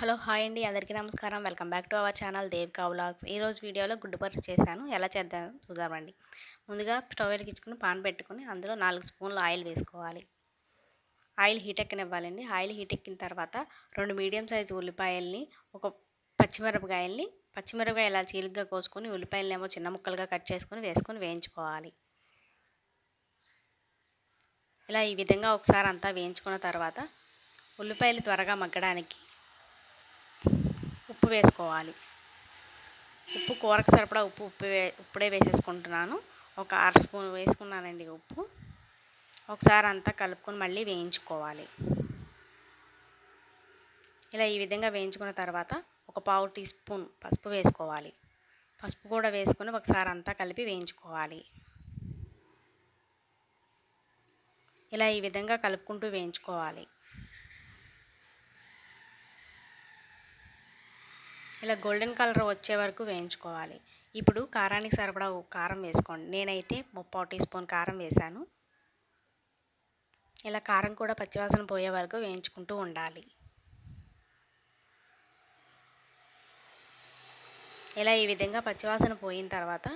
Hello hi అండి. అందరికీ నమస్కారం. Welcome back to our channel Devika vlogs. ఈరోజు వీడియోలో గుడ్డుపర్ర చేశాను. ఎలా చేద్దాం చూద్దామండి ముందుగా స్టవ్ వెలిగించుకుని పాన్ పెట్టుకుని అందులో నాలుగు స్పూన్లు ఆయిల్ వేసుకోవాలి. ఆయిల్ హీట్ ఎక్కనివ్వాలండి. ఆయిల్ హీట్ ఎక్కిన తర్వాత రెండు మీడియం సైజు ఉల్లిపాయల్ని ఒక పచ్చిమిరపకాయల్ని పచ్చిమిరపకాయ ఇలా చీలిగ్గా కోసుకొని ఉల్లిపాయలని ఏమో చిన్న ముక్కలుగా కట్ చేసుకొని వేసుకొని వేయించుకోవాలి. ఇలా ఈ విధంగా ఒకసారి అంతా వేయించుకున్న తర్వాత ఉల్లిపాయలు త్వరగా మగ్గడానికి వేసుకోవాలి. ఉప్పు కూరకు సరిపడా ఉప్పు ఉప్పు వే ఇప్పుడే వేసేసుకుంటున్నాను. ఒక అర స్పూన్ వేసుకున్నానండి ఉప్పు. ఒకసారి అంతా కలుపుకొని మళ్ళీ వేయించుకోవాలి. ఇలా ఈ విధంగా వేయించుకున్న తర్వాత ఒక పావు టీ స్పూన్ పసుపు వేసుకోవాలి. పసుపు కూడా వేసుకొని ఒకసారి అంతా కలిపి వేయించుకోవాలి. ఇలా ఈ విధంగా కలుపుకుంటూ వేయించుకోవాలి. ఇలా గోల్డెన్ కలర్ వచ్చే వరకు వేయించుకోవాలి. ఇప్పుడు కారానికి సరిపడా కారం వేసుకోండి. నేనైతే ముప్పావు టీ స్పూన్ కారం వేశాను ఇలా కారం కూడా పచ్చివాసన పోయే వరకు వేయించుకుంటూ ఉండాలి. ఇలా ఈ విధంగా పచ్చివాసన పోయిన తర్వాత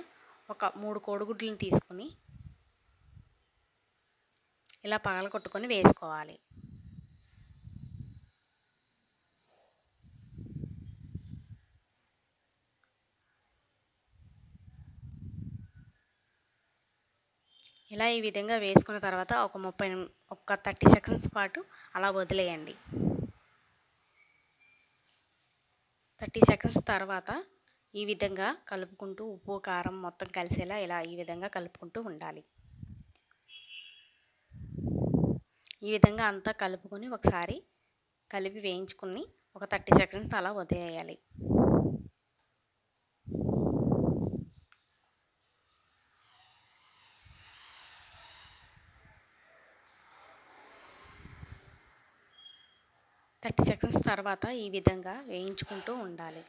ఒక మూడు కోడిగుడ్లను తీసుకుని ఇలా పగల కొట్టుకొని వేసుకోవాలి. ఇలా ఈ విధంగా వేసుకున్న తర్వాత ఒక ముప్పై ఒక థర్టీ సెకండ్స్ పాటు అలా వదిలేయండి. థర్టీ సెకండ్స్ తర్వాత ఈ విధంగా కలుపుకుంటూ ఉప్పు కారం మొత్తం కలిసేలా ఇలా ఈ విధంగా కలుపుకుంటూ ఉండాలి. ఈ విధంగా అంతా కలుపుకొని ఒకసారి కలిపి వేయించుకుని ఒక థర్టీ సెకండ్స్ అలా వదిలేయాలి. థర్టీ సెకండ్స్ తర్వాత ఈ విధంగా వేయించుకుంటూ ఉండాలి.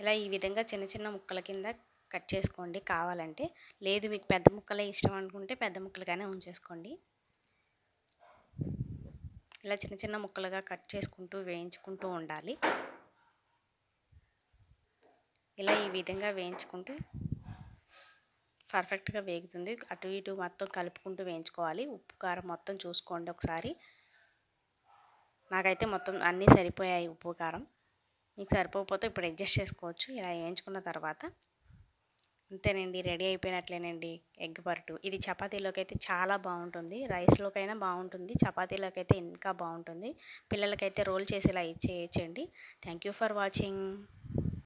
ఇలా ఈ విధంగా చిన్న చిన్న ముక్కల కింద కట్ చేసుకోండి కావాలంటే. లేదు మీకు పెద్ద ముక్కలే ఇష్టం అనుకుంటే పెద్ద ముక్కలుగానే ఉంచేసుకోండి. ఇలా చిన్న చిన్న ముక్కలుగా కట్ చేసుకుంటూ వేయించుకుంటూ ఉండాలి. ఇలా ఈ విధంగా వేయించుకుంటే పర్ఫెక్ట్గా వేగుతుంది. అటు ఇటు మొత్తం కలుపుకుంటూ వేయించుకోవాలి. ఉప్పు కారం మొత్తం చూసుకోండి ఒకసారి. నాకైతే మొత్తం అన్నీ సరిపోయాయి ఉప్పు కారం. మీకు సరిపోకపోతే ఇప్పుడు అడ్జస్ట్ చేసుకోవచ్చు. ఇలా వేయించుకున్న తర్వాత అంతేనండి రెడీ అయిపోయినట్లేనండి ఎగ్ పర్టు. ఇది చపాతీలోకి అయితే చాలా బాగుంటుంది. రైస్లోకైనా బాగుంటుంది. చపాతీలోకి అయితే ఇంకా బాగుంటుంది. పిల్లలకైతే రోల్ చేసి ఇలా ఇచ్చేయచ్చండి. Thank you for watching.